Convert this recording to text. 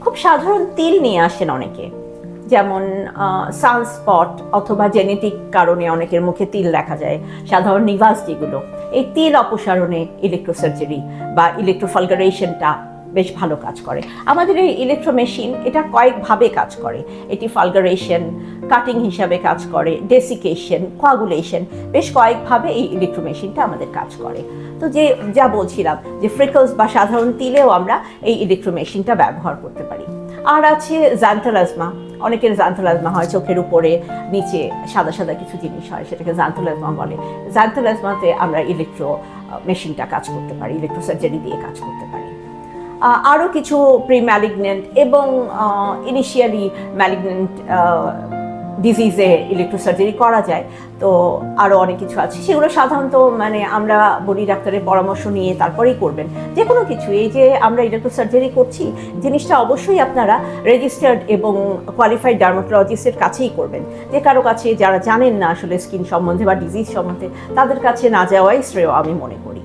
খুব সাধারণ তিল নিয়ে আসেন অনেকে। যেমন সানস্পট অথবা জেনেটিক কারণে অনেকের মুখে তিল দেখা যায়। সাধারণ নিভাস যেগুলো। এই তিল অপসারণে ইলেকট্রোসার্জারি বা ইলেকট্রোফালগারেশনটা বেশ ভালো কাজ করে। আমাদের এই ইলেকট্রো মেশিন এটা কয়েকভাবে কাজ করে। এটি ফালগারেশন কাটিং হিসাবে কাজ করে ডেসিকেশন কোয়াগুলেশন বেশ কয়েকভাবে এই ইলেকট্রো মেশিনটা আমাদের কাজ করে। তো যে, যা বলছিলাম যে ফ্রিকলস বা সাধারণ তিলেও আমরা এই ইলেকট্রো মেশিনটা ব্যবহার করতে পারি। আর আছে জান্থালাজমা অনেকের জান্থালাজমা হয় চোখের উপরে, নিচে সাদা সাদা কিছু জিনিস হয় সেটাকে জান্থালাজমা বলে। জান্থালাজমাতে আমরা ইলেকট্রো মেশিনটা কাজ করতে পারি ইলেকট্রো সার্জারি দিয়ে কাজ করতে পারি। আরও কিছু প্রি ম্যালিগনেন্ট এবং ইনিশিয়ালি ম্যালিগনেন্ট ডিজিজে ইলেকট্রোসার্জারি করা যায়। তো আরও অনেক কিছু আছে। সেগুলো সাধারণত মানে আমরা বডি ডাক্তারের পরামর্শ নিয়ে তারপরেই করবেন। যে কোনো কিছু, এই যে আমরা ইলেকট্রোসার্জারি করছি, জিনিসটা অবশ্যই আপনারা রেজিস্টার্ড এবং কোয়ালিফাইড ডার্মাটোলজিস্টের কাছেই করবেন। যে কারও কাছে যারা জানেন না আসলে স্কিন সম্বন্ধে বা ডিজিজ সম্বন্ধে, তাদের কাছে না যাওয়াই শ্রেয় আমি মনে করি।